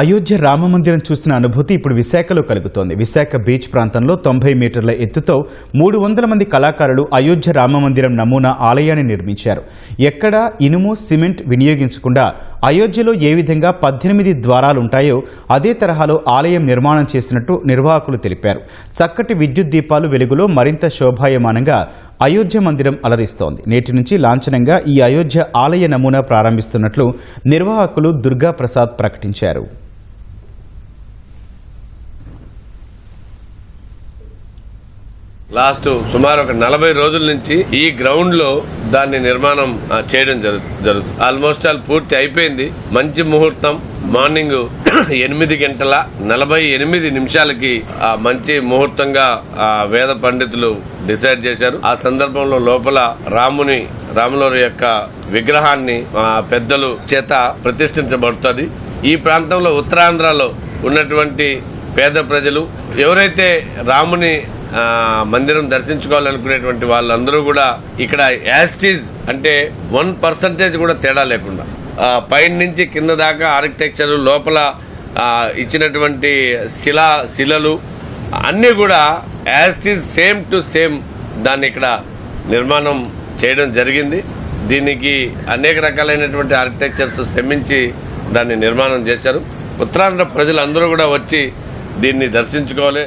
అయోధ్య రామ మందిరం చూసిన అనుభూతి ఇప్పుడు విశాఖలో కలుగుతోంది. విశాఖ బీచ్ ప్రాంతంలో తొంభై మీటర్ల ఎత్తుతో మూడు వందల మంది కళాకారులు అయోధ్య రామమందిరం నమూనా ఆలయాన్ని నిర్మించారు. ఎక్కడా ఇనుము సిమెంట్ వినియోగించకుండా అయోధ్యలో ఏ విధంగా పద్దెనిమిది ద్వారాలుంటాయో అదే తరహాలో ఆలయం నిర్మాణం చేసినట్టు నిర్వాహకులు తెలిపారు. చక్కటి విద్యుత్ దీపాలు వెలుగులో మరింత శోభాయమానంగా అయోధ్య మందిరం అలరిస్తోంది. నేటి నుంచి లాంఛనంగా ఈ అయోధ్య ఆలయ నమూనా ప్రారంభిస్తున్నట్లు నిర్వాహకులు దుర్గా ప్రసాద్ ప్రకటించారు. లాస్ట్ సుమారు ఒక నలభై రోజుల నుంచి ఈ గ్రౌండ్లో దాన్ని నిర్మాణం చేయడం జరుగుతుంది ఆల్మోస్ట్ ఆల్ పూర్తి అయిపోయింది. మంచి ముహూర్తం మార్నింగ్ ఎనిమిది గంటల నలభై ఎనిమిది నిమిషాలకి ఆ మంచి ముహూర్తంగా ఆ వేద పండితులు డిసైడ్ చేశారు. ఆ సందర్భంలో లోపల రాముని రాముల యొక్క విగ్రహాన్ని పెద్దలు చేత ప్రతిష్ఠించబడుతుంది. ఈ ప్రాంతంలో ఉత్తరాంధ్రలో ఉన్నటువంటి పేద ప్రజలు ఎవరైతే రాముని మందిరం దర్శించుకోవాలనుకునేటువంటి వాళ్ళందరూ కూడా ఇక్కడ యాస్టీజ్ అంటే వన్ పర్సంటేజ్ కూడా తేడా లేకుండా పైన నుంచి కింద దాకా ఆర్కిటెక్చర్ లోపల ఇచ్చినటువంటి శిలా శిలలు అన్నీ కూడా యాస్టీజ్ సేమ్ టు సేమ్ దాన్ని ఇక్కడ నిర్మాణం చేయడం జరిగింది. దీనికి అనేక రకాలైనటువంటి ఆర్కిటెక్చర్స్ శ్రమించి దాన్ని నిర్మాణం చేశారు. ఉత్తరాంధ్ర ప్రజలందరూ కూడా వచ్చి దీన్ని దర్శించుకోవాలి.